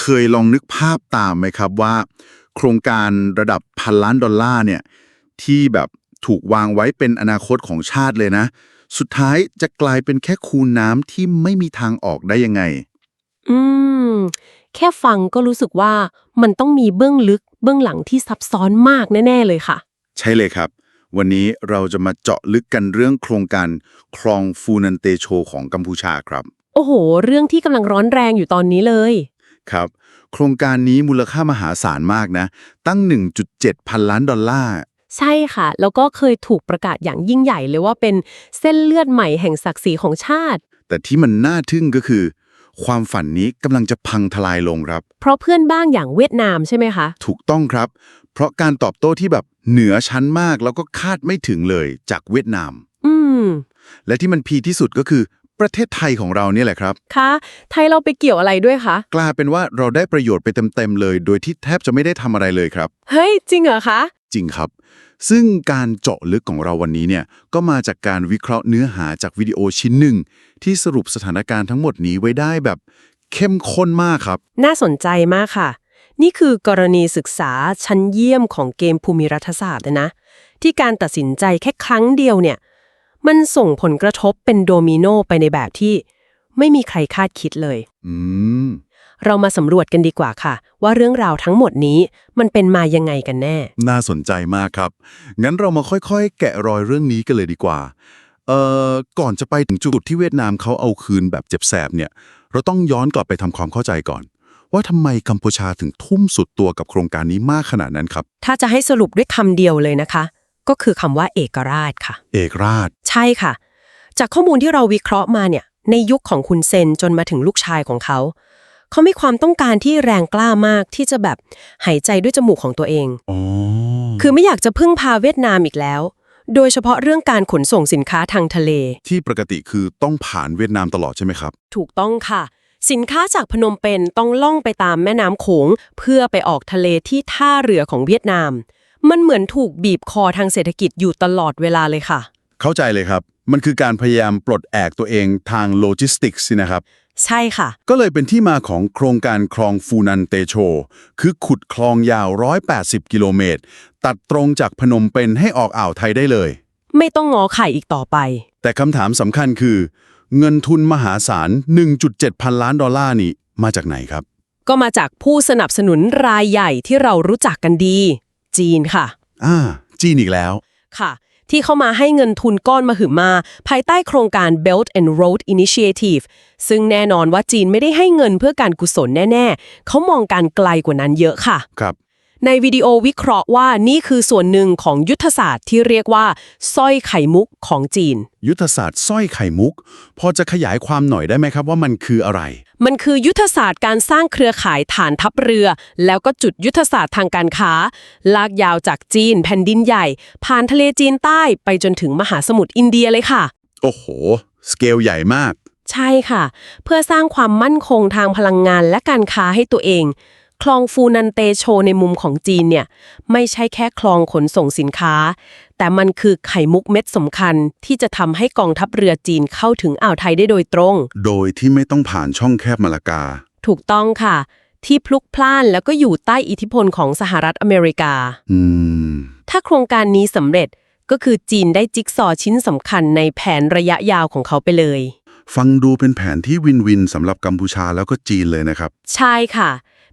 เคยลองนึกภาพตามไหมครับว่า โครงการระดับพันล้านดอลลาร์เนี่ยที่แบบถูกวางไว้เป็นอนาคตของชาติเลยนะ สุดท้ายจะกลายเป็นแค่คูน้ำที่ไม่มีทางออกได้ยังไง อืม แค่ฟังก็รู้สึกว่ามันต้องมีเบื้องลึกเบื้องหลังที่ซับซ้อนมากแน่ ๆ เลยค่ะ ใช่เลยครับ วันนี้เราจะมาเจาะลึกกันเรื่องโครงการคลองฟูนันเตโชของกัมพูชาครับ โอ้โห เรื่องที่กำลังร้อนแรงอยู่ตอนนี้เลย ครับ โครงการนี้มูลค่ามหาศาลมากนะ ตั้ง 1.7 พันล้านดอลลาร์ ใช่ค่ะ แล้วก็เคยถูกประกาศอย่างยิ่งใหญ่เลยว่าเป็นเส้นเลือดใหม่แห่งศักดิ์ศรีของชาติ แต่ที่มันน่าทึ่งก็คือ ความฝันนี้กำลังจะพังทลายลงครับ เพราะเพื่อนบ้างอย่างเวียดนามใช่ไหมคะ ถูกต้องครับ เพราะการตอบโต้ที่แบบเหนือชั้นมากแล้วก็คาดไม่ถึงเลยจากเวียดนาม อืม และที่มันพีคที่สุดก็คือ ประเทศไทยของเราเนี่ยแหละครับ คะ ไทยเราไปเกี่ยวอะไรด้วยคะ กลายเป็นว่าเราได้ประโยชน์ไปเต็มๆเลย โดยที่แทบจะไม่ได้ทำอะไรเลยครับ เฮ้ย จริงเหรอคะ จริงครับ ซึ่งการเจาะลึกของเราวันนี้เนี่ยก็มาจากการวิเคราะห์เนื้อหาจากวิดีโอชิ้นหนึ่ง ที่สรุปสถานการณ์ทั้งหมดนี้ไว้ได้แบบเข้มข้นมากครับ น่าสนใจมากค่ะ นี่คือกรณีศึกษาชั้นเยี่ยมของเกมภูมิรัฐศาสตร์เลยนะ ที่การตัดสินใจแค่ครั้งเดียวเนี่ย มันส่งผลกระทบเป็นโดมิโนไปในแบบที่ ไม่มีใครคาดคิดเลย อืม เรามาสำรวจกันดีกว่าค่ะ ว่าเรื่องราวทั้งหมดนี้มันเป็นมายังไงกันแน่ น่าสนใจมากครับ งั้นเรามาค่อยๆ แกะรอยเรื่องนี้กันเลยดีกว่า เอ่อ ก่อนจะไปถึงจุดที่เวียดนามเขาเอาคืนแบบเจ็บแสบเนี่ย เราต้องย้อนกลับไปทำความเข้าใจก่อน ว่าทำไมกัมพูชาถึงทุ่มสุดตัวกับโครงการนี้มากขนาดนั้นครับ ถ้าจะให้สรุปด้วยคำเดียวเลยนะคะ ก็คือคำว่าเอกราชค่ะ เอกราช ใช่ค่ะ จากข้อมูลที่เราวิเคราะห์มาเนี่ย ในยุคของคุณเซนจนมาถึงลูกชายของเขา เขามีความต้องการที่แรงกล้ามากที่จะแบบหายใจด้วยจมูกของตัวเองอ๋อคือไม่อยากจะพึ่งพาเวียดนามอีกแล้ว โดยเฉพาะเรื่องการขนส่งสินค้าทางทะเล ที่ปกติคือต้องผ่านเวียดนามตลอดใช่ไหมครับ ถูกต้องค่ะสินค้าจากพนมเปญต้องล่องไปตามแม่น้ำโขง เพื่อไปออกทะเลที่ท่าเรือของเวียดนาม มันเหมือนถูกบีบคอทางเศรษฐกิจอยู่ตลอดเวลาเลยค่ะ เข้าใจเลยครับ มันคือการพยายามปลดแอกตัวเองทางโลจิสติกส์สินะครับ ใช่ค่ะ ก็เลยเป็นที่มาของโครงการคลองฟูนันเตโช คือขุดคลองยาว 180 กิโลเมตร ตัดตรงจากพนมเปญให้ออกอ่าวไทยได้เลย ไม่ต้องงอไข่อีกต่อไป แต่คำถามสำคัญคือ เงินทุนมหาศาล 1.7 พันล้านดอลลาร์นี่มาจากไหนครับ ก็มาจากผู้สนับสนุนรายใหญ่ที่เรารู้จักกันดี จีนค่ะ อ่า จีนอีกแล้ว ค่ะ ที่เข้ามาให้เงินทุนก้อนมาหึมา ภายใต้โครงการ Belt and Road Initiative ซึ่งแน่นอนว่าจีนไม่ได้ให้เงินเพื่อการกุศลแน่ ๆ เขามองการไกลกว่านั้นเยอะค่ะ ครับ ในวิดีโอวิเคราะห์ว่านี่คือส่วนหนึ่งของยุทธศาสตร์ที่เรียกว่าสร้อยไข่มุกของจีน ยุทธศาสตร์สร้อยไข่มุก พอจะขยายความหน่อยได้ไหมครับว่ามันคืออะไร มันคือยุทธศาสตร์การสร้างเครือข่ายฐานทัพเรือ แล้วก็จุดยุทธศาสตร์ทางการค้า ลากยาวจากจีน แผ่นดินใหญ่ ผ่านทะเลจีนใต้ไปจนถึงมหาสมุทรอินเดียเลยค่ะ โอ้โห สเกลใหญ่มาก ใช่ค่ะ เพื่อสร้างความมั่นคงทางพลังงานและการค้าให้ตัวเอง คลองฟูนันเตโชในมุมของจีนเนี่ยไม่ใช่แค่คลองขนส่งสินค้า แต่มันคือไข่มุกเม็ดสำคัญที่จะทำให้กองทัพเรือจีนเข้าถึงอ่าวไทยได้โดยตรง โดยที่ไม่ต้องผ่านช่องแคบมาลากา ถูกต้องค่ะ ที่พลุกพล่านแล้วก็อยู่ใต้อิทธิพลของสหรัฐอเมริกา อืม ถ้าโครงการนี้สำเร็จก็คือจีนได้จิ๊กซอว์ชิ้นสำคัญในแผนระยะยาวของเขาไปเลย ฟังดูเป็นแผนที่วินวินสำหรับกัมพูชาแล้วก็จีนเลยนะครับ ใช่ค่ะ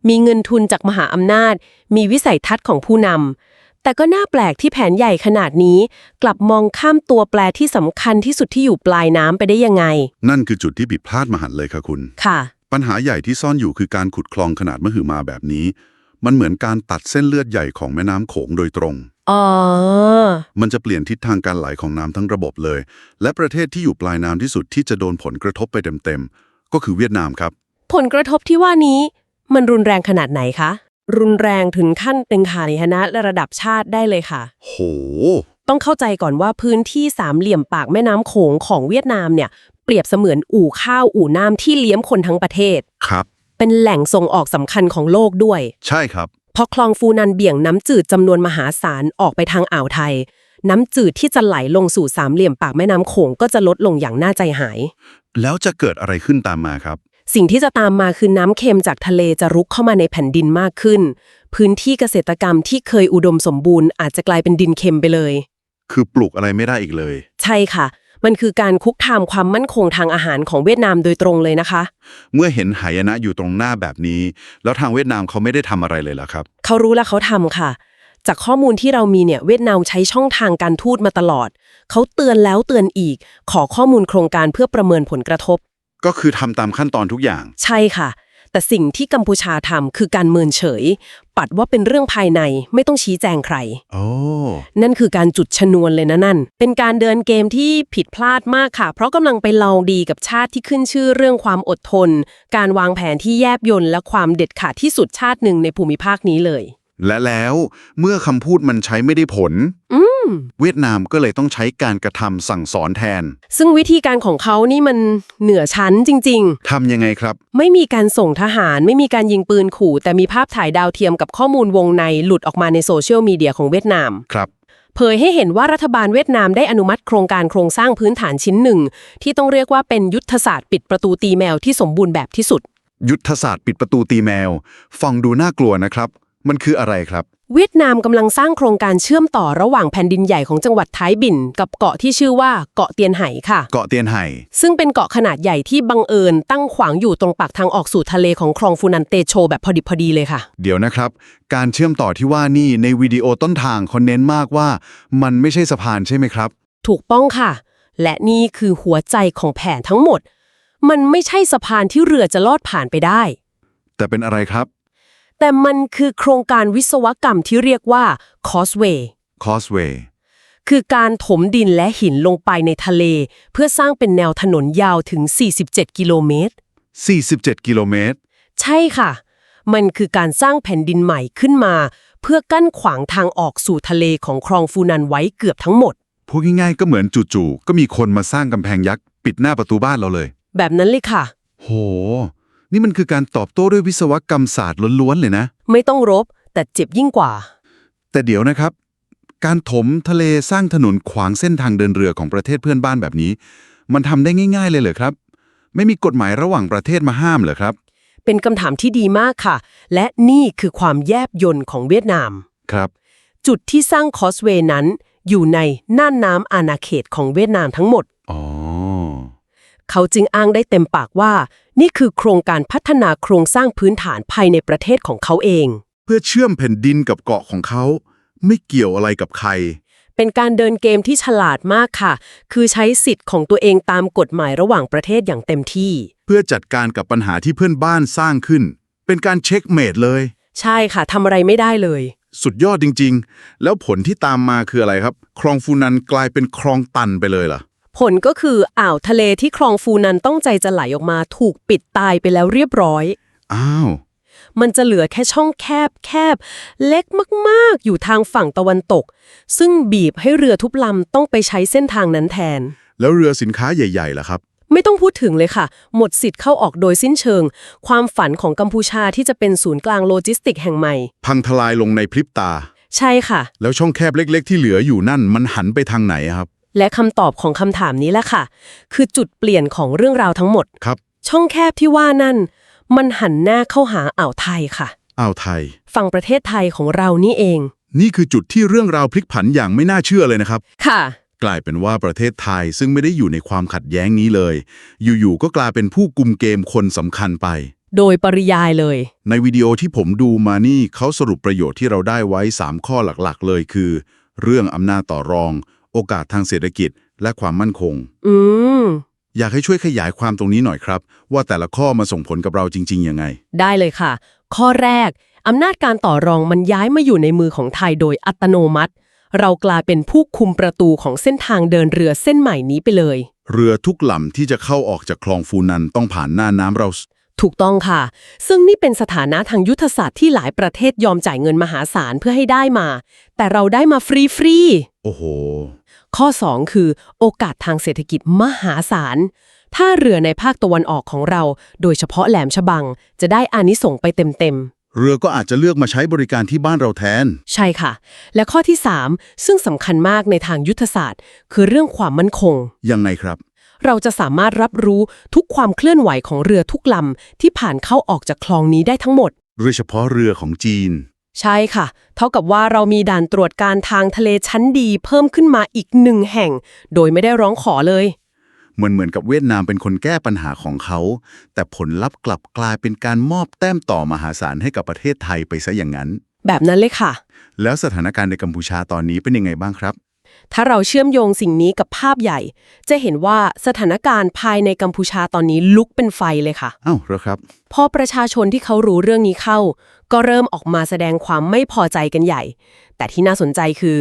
มีเงินทุนจากมหาอำนาจ มีวิสัยทัศน์ของผู้นำ แต่ก็น่าแปลกที่แผนใหญ่ขนาดนี้ กลับมองข้ามตัวแปรที่สำคัญที่สุดที่อยู่ปลายน้ำไปได้ยังไง นั่นคือจุดที่ผิดพลาดมหันต์เลยค่ะคุณ ค่ะ ปัญหาใหญ่ที่ซ่อนอยู่คือการขุดคลองขนาดมหึมาแบบนี้ มันเหมือนการตัดเส้นเลือดใหญ่ของแม่น้ำโขงโดยตรง อ๋อ มันจะเปลี่ยนทิศทางการไหลของน้ำทั้งระบบเลย และประเทศที่อยู่ปลายน้ำที่สุดที่จะโดนผลกระทบไปเต็มๆก็คือเวียดนามครับ ผลกระทบที่ว่านี้ มันรุนแรงขนาดไหนคะ รุนแรงถึงขั้นเป็นขานิหนะระดับชาติได้เลยค่ะ โห ต้องเข้าใจก่อนว่าพื้นที่สามเหลี่ยมปากแม่น้ำโขงของเวียดนามเนี่ยเปรียบเสมือนอู่ข้าวอู่น้ำที่เลี้ยงคนทั้งประเทศ ครับ เป็นแหล่งส่งออกสำคัญของโลกด้วย ใช่ครับพอคลองฟูนันเบี่ยงน้ำจืดจำนวนมหาศาลออกไปทางอ่าวไทย น้ำจืดที่จะไหลลงสู่สามเหลี่ยมปากแม่น้ำโขงก็จะลดลงอย่างน่าใจหาย แล้วจะเกิดอะไรขึ้นตามมาครับ สิ่งที่จะตามมาคือน้ำเค็มจากทะเลจะรุกเข้ามาในแผ่นดินมากขึ้น พื้นที่เกษตรกรรมที่เคยอุดมสมบูรณ์อาจจะกลายเป็นดินเค็มไปเลย คือปลูกอะไรไม่ได้อีกเลย ใช่ค่ะ มันคือการคุกคามความมั่นคงทางอาหารของเวียดนามโดยตรงเลยนะคะ เมื่อเห็นหายนะอยู่ตรงหน้าแบบนี้ แล้วทางเวียดนามเขาไม่ได้ทำอะไรเลยเหรอครับ เขารู้และเขาทำค่ะ จากข้อมูลที่เรามีเนี่ยเวียดนามใช้ช่องทางการทูตมาตลอด เขาเตือนแล้วเตือนอีก ขอข้อมูลโครงการเพื่อประเมินผลกระทบ ก็คือทำตามขั้นตอนทุกอย่าง ใช่ค่ะ แต่สิ่งที่กัมพูชาทำคือการเมินเฉย ปัดว่าเป็นเรื่องภายในไม่ต้องชี้แจงใคร โอ้นั่นคือการจุดชนวนเลยนะนั่น เป็นการเดินเกมที่ผิดพลาดมากค่ะ เพราะกำลังไปลองดีกับชาติที่ขึ้นชื่อเรื่องความอดทน การวางแผนที่แยบยลและความเด็ดขาดที่สุดชาติหนึ่งในภูมิภาคนี้เลย และแล้วเมื่อคำพูดมันใช้ไม่ได้ผล อืม เวียดนามก็เลยต้องใช้การกระทำสั่งสอนแทน ซึ่งวิธีการของเขานี่มันเหนือชั้นจริงทำยังไงครับๆไม่มีการส่งทหารไม่มีการยิงปืนขู่ แต่มีภาพถ่ายดาวเทียมกับข้อมูลวงในหลุดออกมาในโซเชียลมีเดียของเวียดนาม ครับ เผยให้เห็นว่ารัฐบาลเวียดนามได้อนุมัติโครงการโครงสร้างพื้นฐานชิ้นหนึ่ง ที่ต้องเรียกว่าเป็นยุทธศาสตร์ปิดประตูตีแมวที่สมบูรณ์แบบที่สุด ยุทธศาสตร์ปิดประตูตีแมว ฟังดูน่ากลัวนะครับ มันคืออะไรครับ เวียดนามกำลังสร้างโครงการเชื่อมต่อระหว่างแผ่นดินใหญ่ของจังหวัดท้ายบิน กับเกาะที่ชื่อว่าเกาะเตียนไห่ค่ะ เกาะเตียนไห่ ซึ่งเป็นเกาะขนาดใหญ่ที่บังเอิญตั้งขวางอยู่ตรงปากทางออกสู่ทะเลของคลองฟูนันเตโชแบบพอดิบพอดีเลยค่ะ เดี๋ยวนะครับ การเชื่อมต่อที่ว่านี่ในวิดีโอต้นทางเขาเน้นมากว่า มันไม่ใช่สะพานใช่ไหมครับ ถูกต้องค่ะ และนี่คือหัวใจของแผนทั้งหมด มันไม่ใช่สะพานที่เรือจะลอดผ่านไปได้ แต่เป็นอะไรครับ แต่มันคือโครงการวิศวกรรมที่เรียกว่า Causeway Causeway คือการถมดินและหินลงไปในทะเล เพื่อสร้างเป็นแนวถนนยาวถึง 47 กิโลเมตร 47 กิโลเมตร ใช่ค่ะ มันคือการสร้างแผ่นดินใหม่ขึ้นมา เพื่อกั้นขวางทางออกสู่ทะเลของคลองฟูนันไว้เกือบทั้งหมด พูดง่ายๆก็เหมือนจู่ๆก็มีคนมาสร้างกำแพงยักษ์ ปิดหน้าประตูบ้านเราเลย แบบนั้นเลยค่ะ โห นี่มันคือการตอบโต้ด้วยวิศวกรรมศาสตร์ล้วนๆเลยนะ ไม่ต้องรบ แต่เจ็บยิ่งกว่า แต่เดี๋ยวนะครับ การถมทะเลสร้างถนนขวางเส้นทางเดินเรือของประเทศเพื่อนบ้านแบบนี้ มันทำได้ง่าย ๆ เลยเหรอครับ ไม่มีกฎหมายระหว่างประเทศมาห้ามเหรอครับ เป็นคำถามที่ดีมากค่ะ และนี่คือความแยบยนต์ของเวียดนาม ครับ จุดที่สร้างคอสเวย์นั้น อยู่ในน่านน้ำอาณาเขตของเวียดนามทั้งหมด อ๋อ เขาจึงอ้างได้เต็มปากว่า นี่คือโครงการพัฒนาโครงสร้างพื้นฐานภายในประเทศของเขาเอง เพื่อเชื่อมแผ่นดินกับเกาะของเขา ไม่เกี่ยวอะไรกับใคร เป็นการเดินเกมที่ฉลาดมากค่ะ คือใช้สิทธิ์ของตัวเองตามกฎหมายระหว่างประเทศอย่างเต็มที่ เพื่อจัดการกับปัญหาที่เพื่อนบ้านสร้างขึ้น เป็นการเช็คเมดเลย ใช่ค่ะทำอะไรไม่ได้เลย สุดยอดจริง ๆ แล้วผลที่ตามมาคืออะไรครับ คลองฟูนันกลายเป็นคลองตันไปเลยเหรอ ผลก็คืออ่าวทะเลที่คลองฟูนันต้องใจจะไหลออกมาถูกปิดตายไปแล้วเรียบร้อย อ้าว มันจะเหลือแค่ช่องแคบแคบ เล็กมากๆ อยู่ทางฝั่งตะวันตก ซึ่งบีบให้เรือทุกลำต้องไปใช้เส้นทางนั้นแทน แล้วเรือสินค้าใหญ่ๆล่ะครับ ไม่ต้องพูดถึงเลยค่ะ หมดสิทธิ์เข้าออกโดยสิ้นเชิง ความฝันของกัมพูชาที่จะเป็นศูนย์กลางโลจิสติกแห่งใหม่ พังทลายลงในพริบตา ใช่ค่ะ แล้วช่องแคบเล็ก ๆ ที่เหลืออยู่นั่นมันหันไปทางไหนอะครับ และคำตอบของคำถามนี้แหละค่ะ คือจุดเปลี่ยนของเรื่องราวทั้งหมด ครับ ช่องแคบที่ว่านั่น มันหันหน้าเข้าหาอ่าวไทยค่ะ อ่าวไทย ฝั่งประเทศไทยของเรานี่เอง นี่คือจุดที่เรื่องราวพลิกผันอย่างไม่น่าเชื่อเลยนะครับ ค่ะ กลายเป็นว่าประเทศไทยซึ่งไม่ได้อยู่ในความขัดแย้งนี้เลย อยู่ๆก็กลายเป็นผู้กุมเกมคนสำคัญไป โดยปริยายเลย ในวิดีโอที่ผมดูมานี่เขาสรุปประโยชน์ที่เราได้ไว้ 3 ข้อหลักๆ เลยคือ เรื่องอำนาจต่อรอง โอกาสทางเศรษฐกิจและความมั่นคง อืม อยากให้ช่วยขยายความตรงนี้หน่อยครับ ว่าแต่ละข้อมาส่งผลกับเราจริงๆยังไง ได้เลยค่ะ ข้อแรก อำนาจการต่อรองมันย้ายมาอยู่ในมือของไทยโดยอัตโนมัติ เรากลายเป็นผู้คุมประตูของเส้นทางเดินเรือเส้นใหม่นี้ไปเลย เรือทุกลำที่จะเข้าออกจากคลองฟูนันต้องผ่านหน้าน้ำเรา ถูกต้องค่ะ ซึ่งนี่เป็นสถานะทางยุทธศาสตร์ที่หลายประเทศยอมจ่ายเงินมหาศาลเพื่อให้ได้มา แต่เราได้มาฟรีฟรีๆโอ้โห ข้อ 2 คือ โอกาสทางเศรษฐกิจมหาศาลถ้าเรือในภาคตะวันออกของเรา โดยเฉพาะแหลมฉบัง จะได้อานิสงส์ไปเต็มเรือก็อาจจะเลือกมาใช้บริการที่บ้านเราแทนๆใช่ค่ะ และข้อที่ 3 ซึ่งสำคัญมากในทางยุทธศาสตร์ คือเรื่องความมั่นคง ยังไงครับ เราจะสามารถรับรู้ทุกความเคลื่อนไหวของเรือทุกลำที่ผ่านเข้าออกจากคลองนี้ได้ทั้งหมด โดยเฉพาะเรือของจีน ใช่ค่ะ เท่ากับว่าเรามีด่านตรวจการทางทะเลชั้นดีเพิ่มขึ้นมาอีกหนึ่งแห่ง โดยไม่ได้ร้องขอเลย เหมือนเหมือนกับเวียดนามเป็นคนแก้ปัญหาของเขา แต่ผลลัพธ์กลับกลายเป็นการมอบแต้มต่อมหาศาลให้กับประเทศไทยไปซะอย่างนั้น แบบนั้นเลยค่ะ แล้วสถานการณ์ในกัมพูชาตอนนี้เป็นยังไงบ้างครับ ถ้าเราเชื่อมโยงสิ่งนี้กับภาพใหญ่ จะเห็นว่าสถานการณ์ภายในกัมพูชาตอนนี้ลุกเป็นไฟเลยค่ะ อ้าวเหรอครับพอประชาชนที่เขารู้เรื่องนี้เข้า ก็เริ่มออกมาแสดงความไม่พอใจกันใหญ่ แต่ที่น่าสนใจคือ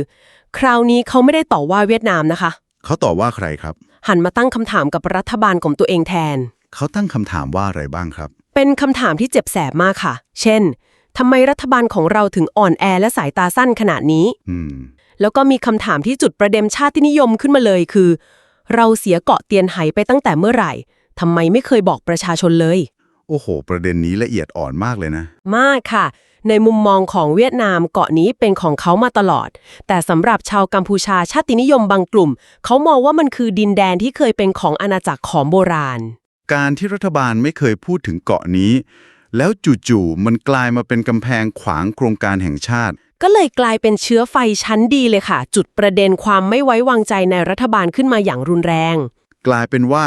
คราวนี้เขาไม่ได้ต่อว่าเวียดนามนะคะ เขาตอบว่าใครครับ หันมาตั้งคำถามกับรัฐบาลของตัวเองแทน เขาตั้งคำถามว่าอะไรบ้างครับ เป็นคำถามที่เจ็บแสบมากค่ะ เช่นทำไมรัฐบาลของเราถึงอ่อนแอและสายตาสั้นขนาดนี้ อืม แล้วก็มีคำถามที่จุดประเด็นชาตินิยมขึ้นมาเลยคือ เราเสียเกาะเตียนไหไปตั้งแต่เมื่อไหร่ทำไมไม่เคยบอกประชาชนเลย โอ้โห ประเด็นนี้ละเอียดอ่อนมากเลยนะ มากค่ะ ในมุมมองของเวียดนามเกาะนี้เป็นของเขามาตลอด แต่สำหรับชาวกัมพูชาชาตินิยมบางกลุ่ม เขามองว่ามันคือดินแดนที่เคยเป็นของอาณาจักรของโบราณ การที่รัฐบาลไม่เคยพูดถึงเกาะนี้ แล้วจู่ๆมันกลายมาเป็นกำแพงขวางโครงการแห่งชาติ ก็เลยกลายเป็นเชื้อไฟชั้นดีเลยค่ะ จุดประเด็นความไม่ไว้วางใจในรัฐบาลขึ้นมาอย่างรุนแรง กลายเป็นว่า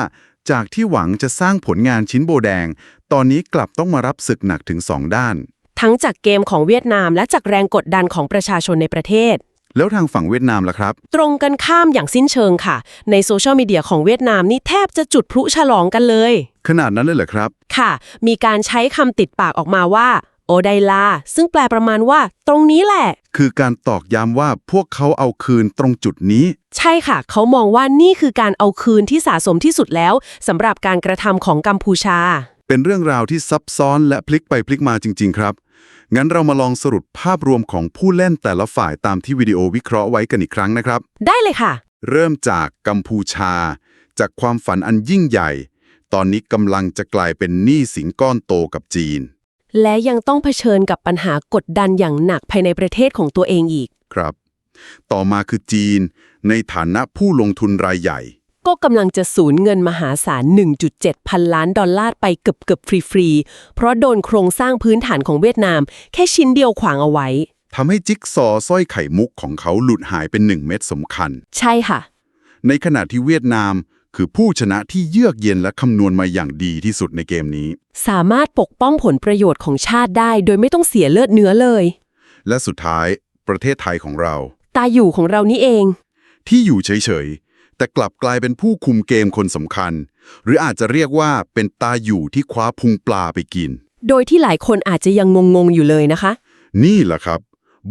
จากที่หวังจะสร้างผลงานชิ้นโบแดง ตอนนี้กลับต้องมารับศึกหนักถึงสองด้าน ทั้งจากเกมของเวียดนาม และจากแรงกดดันของประชาชนในประเทศ แล้วทางฝั่งเวียดนามล่ะครับ ตรงกันข้ามอย่างสิ้นเชิงค่ะ ในโซเชียลมีเดียของเวียดนามนี่แทบจะจุดพลุฉลองกันเลย ขนาดนั้นเลยเหรอครับ ค่ะ มีการใช้คำติดปากออกมาว่า โอไดลา ซึ่งแปลประมาณว่า ตรงนี้แหละ คือการตอกย้ำว่าพวกเขาเอาคืนตรงจุดนี้ ใช่ค่ะ เขามองว่านี่คือการเอาคืนที่สะสมที่สุดแล้วสำหรับการกระทำของกัมพูชา เป็นเรื่องราวที่ซับซ้อนและพลิกไปพลิกมาจริง ๆ ครับ งั้นเรามาลองสรุปภาพรวมของผู้เล่นแต่ละฝ่ายตามที่วิดีโอวิเคราะห์ไว้กันอีกครั้งนะครับ ได้เลยค่ะ เริ่มจากกัมพูชา จากความฝันอันยิ่งใหญ่ ตอนนี้กำลังจะกลายเป็นหนี้สินก้อนโตกับจีน และยังต้องเผชิญกับปัญหากดดันอย่างหนักภายในประเทศของตัวเองอีก ครับ ต่อมาคือจีน ในฐานะผู้ลงทุนรายใหญ่ ก็กำลังจะสูญเงินมหาศาล 1.7 พันล้านดอลลาร์ไปเกือบๆฟรีๆ เพราะโดนโครงสร้างพื้นฐานของเวียดนาม แค่ชิ้นเดียวขวางเอาไว้ทำให้จิ๊กซอว์สร้อยไข่มุกของเขาหลุดหายเป็นหนึ่งเม็ดสำคัญ ใช่ค่ะ ในขณะที่เวียดนาม คือผู้ชนะที่เยือกเย็นและคำนวณมาอย่างดีที่สุดในเกมนี้ สามารถปกป้องผลประโยชน์ของชาติได้ โดยไม่ต้องเสียเลือดเนื้อเลย และสุดท้ายประเทศไทยของเรา ตาอยู่ของเรานี่เอง ที่อยู่เฉยๆ แต่กลับกลายเป็นผู้คุมเกมคนสำคัญ หรืออาจจะเรียกว่าเป็นตาอยู่ที่คว้าพุงปลาไปกิน โดยที่หลายคนอาจจะยังงงๆอยู่เลยนะคะ นี่แหละครับ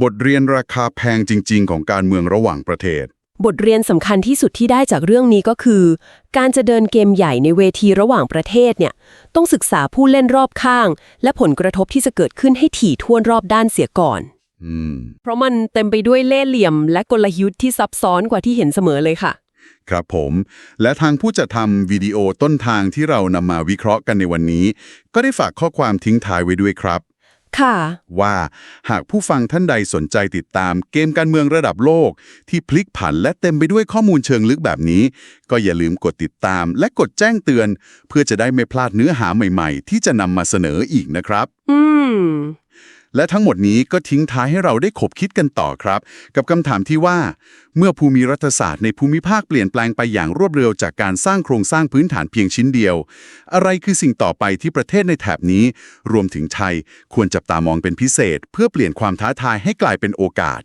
บทเรียนราคาแพงจริง ๆ ของการเมืองระหว่างประเทศ บทเรียนสำคัญที่สุดที่ได้จากเรื่องนี้ก็คือ การจะเดินเกมใหญ่ในเวทีระหว่างประเทศเนี่ย ต้องศึกษาผู้เล่นรอบข้าง และผลกระทบที่จะเกิดขึ้นให้ถี่ถ้วนรอบด้านเสียก่อนอืมเพราะมันเต็มไปด้วยเล่ห์เหลี่ยม และกลยุทธ์ที่ซับซ้อนกว่าที่เห็นเสมอเลยค่ะ ครับผม และทางผู้จัดทำวิดีโอต้นทางที่เรานำมาวิเคราะห์กันในวันนี้ ก็ได้ฝากข้อความทิ้งท้ายไว้ด้วยครับ ค่ะ ว่าหากผู้ฟังท่านใดสนใจติดตามเกมการเมืองระดับโลก ที่พลิกผันและเต็มไปด้วยข้อมูลเชิงลึกแบบนี้ ก็อย่าลืมกดติดตามและกดแจ้งเตือน เพื่อจะได้ไม่พลาดเนื้อหาใหม่ๆ ที่จะนำมาเสนออีกนะครับ อืม และทั้งหมดนี้ก็ทิ้งท้ายให้เราได้ขบคิดกันต่อครับ กับคำถามที่ว่า เมื่อภูมิรัฐศาสตร์ในภูมิภาคเปลี่ยนแปลงไปอย่างรวดเร็วจากการสร้างโครงสร้างพื้นฐานเพียงชิ้นเดียว อะไรคือสิ่งต่อไปที่ประเทศในแถบนี้ รวมถึงไทย ควรจับตามองเป็นพิเศษ เพื่อเปลี่ยนความท้าทายให้กลายเป็นโอกาส